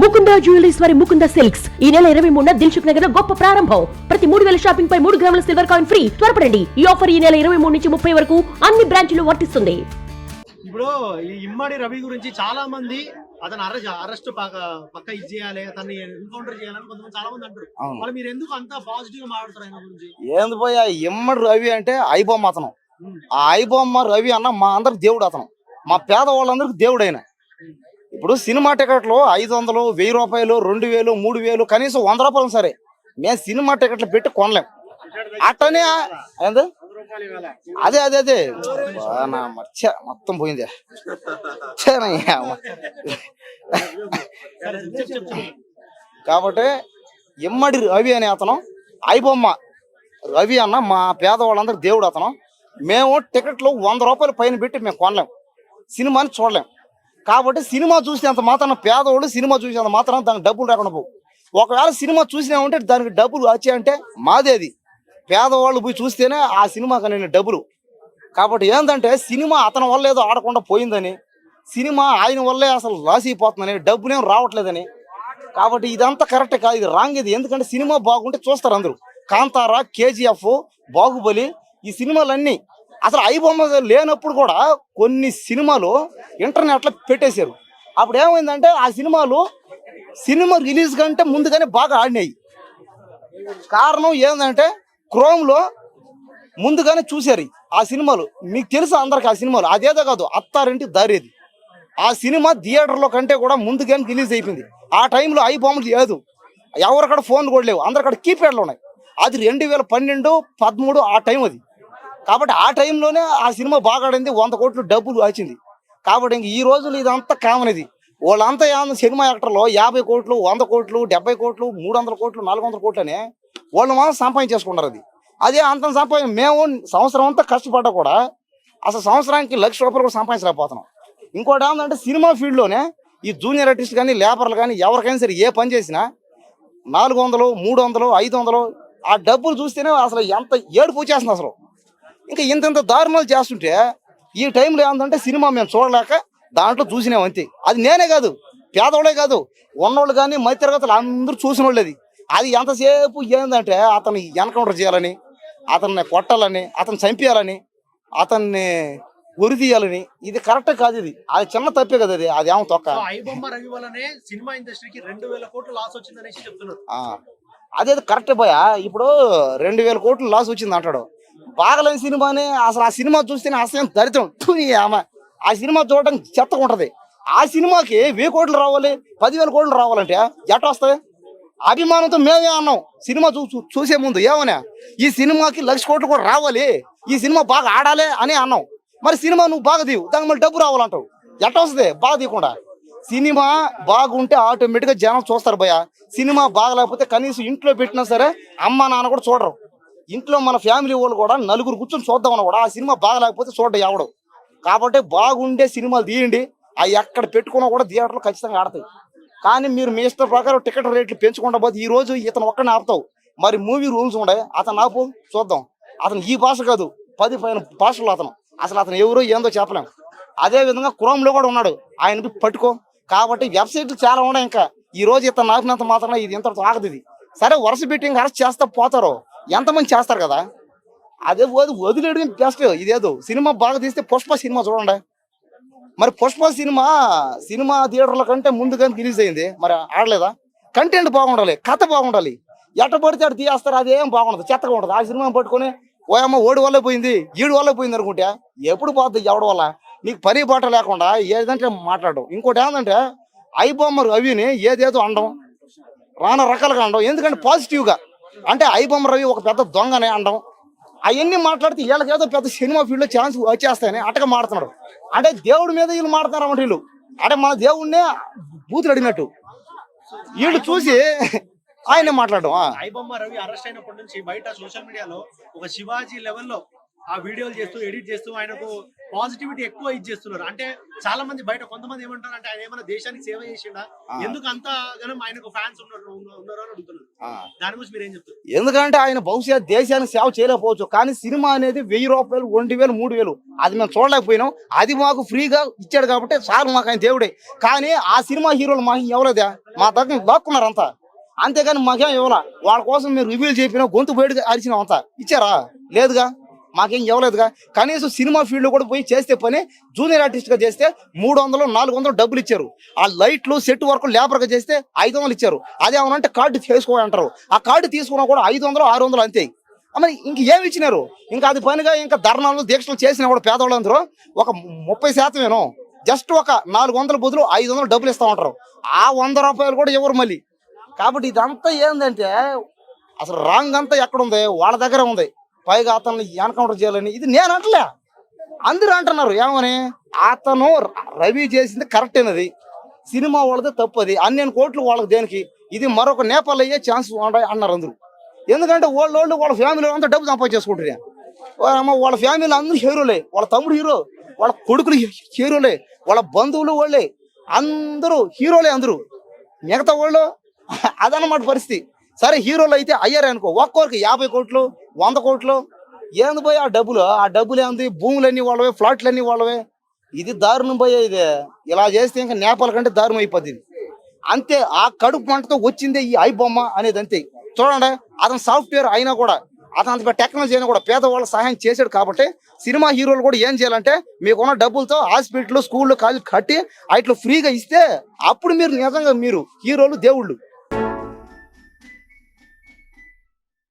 Mukunda jewelleries వారి Mukunda silks. ఈ నెల ఇరవై మూడున దిల్సుఖ్ నగర్లో గొప్ప ప్రారంభం. ప్రతి మూడు వేల షాపింగ్ పై మూడు గ్రాముల సిల్వర్ కాయిన్ ఫ్రీ. త్వరపడండి. ఈ ఆఫర్ ఈ నెల ఇరవై మూడు నుంచి ముప్పై వరకు అన్ని బ్రాంచ్లు వర్తిస్తుంది. ఇప్పుడు ఈ ఇమ్మడి రవి గురించి చాలా మంది అతను అరెస్ట్ అరెస్ట్ పక్క ఇది చేయాలి అతన్ని ఎన్కౌంటర్ చేయాలని కొంతమంది చాలా మంది అంటారు మరి మీరు ఎందుకు అంత పాజిటివ్గా మాట్లాడతారు ఆయన గురించి? ఏంది పోయా ఇమ్మడి రవి అంటే ఐబొమ్మ అతను. ఆ ఐబొమ్మ రవి అన్న మా అందరికి దేవుడు అతను. మా పేదవాళ్ళందరికి దేవుడు ఆయన ఇప్పుడు సినిమా టికెట్లు ఐదు వందలు వెయ్యి రూపాయలు రెండు వేలు మూడు వేలు కనీసం వంద రూపాయలు సరే. మేము సినిమా టికెట్లు పెట్టి కొనలేం. అట్టనే అదే అదే అదే. నా మర్చ మొత్తం పోయింది. కాబట్టి ఇమ్మడి రవి అనే అతను ఐబొమ్మ రవి అన్న మా పేదవాళ్ళందరూ దేవుడు అతను. మేము టికెట్లు వంద రూపాయలు పైన పెట్టి మేము కొనలేం. సినిమాని చూడలేం. కాబట్టి సినిమా చూసినంత మాత్రం పేదవాళ్ళు సినిమా చూసినంత మాత్రం దానికి డబ్బులు రాకుండా పోవు. ఒకవేళ సినిమా చూసినామంటే దానికి డబ్బులు వచ్చాయంటే మాదేది. పేదవాళ్ళు పోయి చూస్తేనే ఆ సినిమాకి నేను డబ్బులు. కాబట్టి ఏంటంటే సినిమా అతని వల్ల ఏదో ఆడకుండా పోయిందని సినిమా ఆయన వల్లే అసలు లాస్ అయిపోతుందని డబ్బులేం రావట్లేదని. కాబట్టి ఇదంతా కరెక్ట్ కాదు ఇది రాంగ్ ఇది. ఎందుకంటే సినిమా బాగుంటే చూస్తారు అందరూ. కాంతారా కేజీఎఫ్ బాహుబలి ఈ సినిమాలన్నీ అసలు ఐబొమ్మ లేనప్పుడు కూడా కొన్ని సినిమాలు ఇంటర్నెట్లో పెట్టేశారు. అప్పుడు ఏమైందంటే ఆ సినిమాలు సినిమా రిలీజ్ కంటే ముందుగానే బాగా ఆడినాయి. కారణం ఏంటంటే క్రోమ్లో ముందుగానే చూశారు ఆ సినిమాలు. మీకు తెలుసు అందరికి ఆ సినిమాలు. అదేదో కాదు అత్తారింటి దారేది. ఆ సినిమా థియేటర్లో కంటే కూడా ముందుగానే రిలీజ్ అయిపోయింది. ఆ టైంలో ఐ బొమ్మలు లేదు. ఎవరికడ ఫోన్లు కూడా లేవు. అందరికడ కీప్యాడ్లు ఉన్నాయి. అది రెండు వేల పన్నెండు పదమూడు ఆ టైం అది. కాబట్టి ఆ టైంలోనే ఆ సినిమా బాగా ఆడింది వంద కోట్లు డబ్బులు వచ్చింది కాబట్టి ఇంక ఈ రోజులు ఇదంతా కామన్ ఇది. వాళ్ళంతా ఏమన్నా సినిమా యాక్టర్లో యాభై కోట్లు వంద కోట్లు డెబ్బై కోట్లు మూడు వందల కోట్లు నాలుగు వందల కోట్లు అని వాళ్ళు మాత్రం సంపాదించేసుకుంటారు అది. అదే అంత సంపాదన మేము సంవత్సరం అంతా కష్టపడ్డా కూడా అసలు సంవత్సరానికి లక్ష రూపాయలు కూడా సంపాదించలేకపోతున్నాం. ఇంకోటి ఏంటంటే సినిమా ఫీల్డ్లోనే ఈ జూనియర్ ఆర్టిస్ట్ కానీ లేబర్లు కానీ ఎవరికైనా సరే ఏ పని చేసినా నాలుగు వందలు మూడు వందలు ఐదు వందలు ఆ డబ్బులు చూస్తేనే అసలు ఎంత ఏడుపు వచ్చేస్తుంది అసలు. ఇంకా ఇంత ఇంత దారుణాలు చేస్తుంటే ఈ టైంలో ఏంటంటే సినిమా మేము చూడలేక దాంట్లో చూసినాం అంతే. అది నేనే కాదు పేదవాళ్ళే కాదు ఉన్నోళ్ళు కానీ మధ్యతరగతులు అందరూ చూసిన వాళ్ళు అది ఎంతసేపు ఏంటంటే అతన్ని ఎన్కౌంటర్ చేయాలని అతన్ని కొట్టాలని అతన్ని చంపేయాలని అతన్ని తీయాలని ఇది కరెక్ట్ కాదు ఇది. అది చిన్న తప్పే కదా అది అది ఏమో తొక్క. సో ఐబొమ్మ రవి వల్లనే సినిమా ఇండస్ట్రీకి రెండు వేల కోట్లు లాస్ వచ్చిందనేసి చెప్తున్నారు. ఆ, అదే కరెక్ట్ పోయా ఇప్పుడు రెండు వేల కోట్లు లాస్ వచ్చింది అంటాడు. బాగలేని సినిమాని అసలు ఆ సినిమా చూస్తేనే అసలు దరిద్రం. థు, ఆమె ఆ సినిమా చూడటం చెత్తగా ఉంటది. ఆ సినిమాకి వెయ్యి కోట్లు రావాలి పదివేల కోట్లు రావాలంటే ఎట్ట వస్తుంది? అభిమానంతో మేమే అన్నాం సినిమా చూ చూసే ముందు ఏమన్నా ఈ సినిమాకి లక్ష కోట్లు కూడా రావాలి ఈ సినిమా బాగా ఆడాలి అని అన్నాం. మరి సినిమా నువ్వు బాగా తీవు దానికి మళ్ళీ డబ్బు రావాలంటావు. ఎట్ట వస్తుంది? బాగా తీయకుండా. సినిమా బాగుంటే ఆటోమేటిక్గా జనం చూస్తారు భయ సినిమా బాగలేకపోతే కనీసం ఇంట్లో పెట్టినా సరే అమ్మ నాన్న కూడా చూడరు. ఇంట్లో మన ఫ్యామిలీ వాళ్ళు కూడా నలుగురు కూర్చొని చూద్దామని కూడా ఆ సినిమా బాగలేకపోతే చూడడం ఎవడు. కాబట్టి బాగుండే సినిమాలు తీయండి. అవి ఎక్కడ పెట్టుకున్నా కూడా థియేటర్లు ఖచ్చితంగా ఆడతాయి. కానీ మీరు మీ ఇష్టం ప్రకారం టికెట్ రేట్లు పెంచుకుంటా పోతే ఈ రోజు ఇతను ఒక్కడిని ఆపుతావు. మరి మూవీ రూల్స్ ఉండే అతను ఆపు చూద్దాం. అతను ఈ భాష కాదు పది పైన భాషలు అతను. అసలు అతను ఎవరో ఏందో చెప్పలేం. అదే విధంగా క్రోమ్లో కూడా ఉన్నాడు. ఆయన పట్టుకో. కాబట్టి వెబ్సైట్లు చాలా ఉన్నాయి ఇంకా. ఈ రోజు ఇతను ఆపినంత మాత్రం ఇది ఇంత ఆగదు ఇది. సరే వరుస పెట్టి ఇంకా అరెస్ట్ చేస్తా పోతారు. ఎంతమంది చేస్తారు కదా? అదే వది వదిలేయడం బెస్ట్ ఇదేదో సినిమా బాగా తీస్తే పుష్ప సినిమా చూడండి. మరి పుష్ప సినిమా సినిమా థియేటర్ల కంటే ముందుగా రిలీజ్ అయింది. మరి ఆడలేదా? కంటెంట్ బాగుండాలి కథ బాగుండాలి. ఎట్ట పడితే అటు తీయేస్తారు అదేం బాగుండదు చెత్తగా ఉండదు. ఆ సినిమా పట్టుకొని ఓ అమ్మ ఓడి వల్ల పోయింది ఈడు వల్ల పోయింది అనుకుంటే ఎప్పుడు పోతుంది ఎవడ వల్ల? నీకు పని బాట లేకుండా ఏదంటే మాట్లాడడం. ఇంకోటి ఏంటంటే ఐబొమ్మ అవిని ఏదేదో అండం రాన రకాలుగా అండం. ఎందుకంటే పాజిటివ్గా అంటే ఐబొమ్మ రవి ఒక పెద్ద దొంగనే అనడం అవన్నీ మాట్లాడితే వీళ్ళకి ఏదో పెద్ద సినిమా ఫీల్డ్లో ఛాన్స్ వచ్చేస్తాయని అటగా మాడుతున్నాడు అంటే దేవుడి మీద వీళ్ళు మాడుతున్నారు అన్నమాట వీళ్ళు. అంటే మన దేవుడినే బూతులు అడిగినట్టు. వీళ్ళు చూసి ఆయనే మాట్లాడడం ఆ. ఐబొమ్మ రవి అరెస్ట్ అయినప్పటి నుంచి బయట సోషల్ మీడియాలో ఒక శివాజీ లెవెల్లో ఆ వీడియోలు చేస్తూ ఎడిట్ చేస్తూ ఆయనకు పాజిటివిటీ ఎక్కువ ఇచ్చేస్తున్నారు అంటే చాలా మంది బయట కొంతమంది ఏమంటారు అంటే ఆయన ఏమైనా దేశానికి సేవ చేసిండా. ఎందుకు అంత గనం ఆయనకు ఫ్యాన్స్ ఉన్నారు ఉన్నారు అని అడుగుతున్నారు. దాని గురించి మీరు ఏం చెప్తారు? ఎందుకంటే ఆయన బహుశా దేశానికి సేవ చేయలేకపోవచ్చు కానీ సినిమా అనేది వెయ్యి రూపాయలు రెండు వేలు మూడు వేలు. అది మేము చూడలేకపోయినాం. అది మాకు ఫ్రీగా ఇచ్చాడు కాబట్టి చాలు మాకు ఆయన దేవుడే. కానీ ఆ సినిమా హీరోలు మాకు ఇవ్వలేదా? మా దగ్గర దాక్కున్నారు అంతా. అంతేగాని మాకేం ఇవ్వాల? వాళ్ళ కోసం మీరు రివ్యూలు చెప్పినా గొంతు బయటకు అరిచినాం అంతా. ఇచ్చారా? లేదుగా? మాకేం ఇవ్వలేదుగా. కనీసం సినిమా ఫీల్డ్ కూడా పోయి చేస్తే పని జూనియర్ ఆర్టిస్ట్గా చేస్తే మూడు వందలు నాలుగు వందలు డబ్బులు ఇచ్చారు. ఆ లైట్లు సెట్ వర్క్ లేబర్గా చేస్తే ఐదు వందలు ఇచ్చారు. అదేమనంటే కార్డు తీసుకోవాలి అంటారు. ఆ కార్డు తీసుకున్నా కూడా ఐదు వందలు ఆరు వందలు అంతే మరి ఇంక ఏమి ఇచ్చినారు? ఇంకా అది పనిగా ఇంకా ధర్నాలు దీక్షలు చేసిన కూడా పేదవాళ్ళందరూ ఒక ముప్పై శాతమేనో? జస్ట్ ఒక నాలుగు వందల బదులు ఐదు వందలు డబ్బులు ఇస్తా ఉంటారు. ఆ వంద రూపాయలు కూడా ఇవ్వరు మళ్ళీ. కాబట్టి ఇదంతా ఏంటంటే అసలు రాంగ్ అంతా ఎక్కడ ఉంది? వాళ్ళ దగ్గర ఉంది. పైగా అతను ఎన్కౌంటర్ చేయాలని ఇది నేను అంటలే. అందరూ అంటున్నారు ఏమని? అతను రవి చేసింది కరెక్ట్ అయినది. సినిమా వాళ్ళది తప్పది. అన్ని కోట్లు వాళ్ళకి దేనికి? ఇది మరొక నేపాల్ అయ్యే ఛాన్స్ అన్నారు అందరూ. ఎందుకంటే వాళ్ళ వాళ్ళు వాళ్ళ ఫ్యామిలీ అంతా డబ్బు సంపాదించేసుకుంటారు. వాళ్ళ వాళ్ళ ఫ్యామిలీ అందరూ హీరోలే. వాళ్ళ తమ్ముడు హీరో వాళ్ళ కొడుకులు హీరోలే. వాళ్ళ బంధువులు వాళ్ళే. అందరూ హీరోలే అందరూ. మిగతా వాళ్ళు అదనమాట పరిస్థితి. సరే హీరోలు అయితే అయ్యారనుకో ఒక్కొక్కరికి యాభై కోట్లు వంద కోట్లు. ఏంది పోయి ఆ డబ్బులు? ఆ డబ్బులు ఏంది? భూములన్నీ వాళ్ళవే ఫ్లాట్లన్నీ వాళ్ళవే. ఇది దారుణం పోయే ఇది. ఇలా చేస్తే ఇంకా నేపాల కంటే దారుణం అయిపోద్ది అంతే ఆ కడుపు మంటతో వచ్చిందే ఈ ఐ బొమ్మ అనేది అంతే. చూడండి అతను సాఫ్ట్వేర్ అయినా కూడా అతను అంత టెక్నాలజీ అయినా కూడా పేదవాళ్ళ సహాయం చేశాడు కాబట్టి సినిమా హీరోలు కూడా ఏం చేయాలంటే మీకున్న డబ్బులతో హాస్పిటల్ స్కూళ్ళు కాలేజీలు కట్టి అట్లా ఫ్రీగా ఇస్తే అప్పుడు మీరు నిజంగా మీరు హీరోలు దేవుళ్ళు.